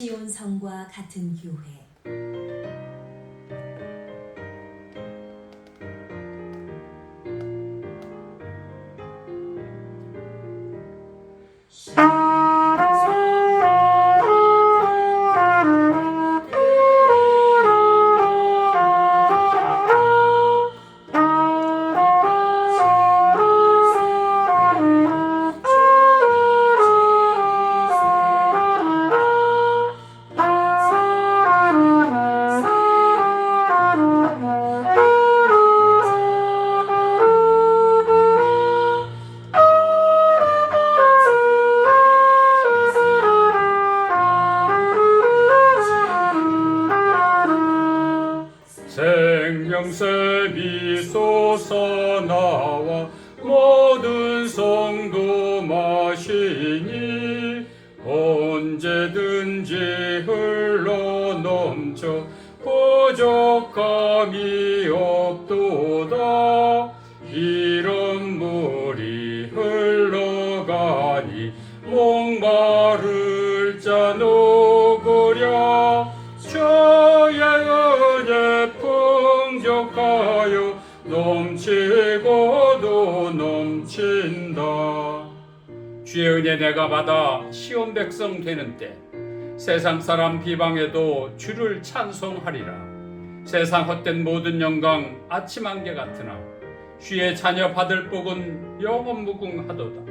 시온 성과 같은 교회. 생 미소서 나와 모든 성도 마시니 언제든지 흘러 넘쳐 부족함이 없도다. 이런 물이 흘러가니 목마를 자누 풍족하여 넘치고도 넘친다. 주의 은혜 내가 받아 시온 백성 되는 때 세상 사람 비방에도 주를 찬송하리라. 세상 헛된 모든 영광 아침 안개 같으나 주의 자녀 받을 복은 영원 무궁하도다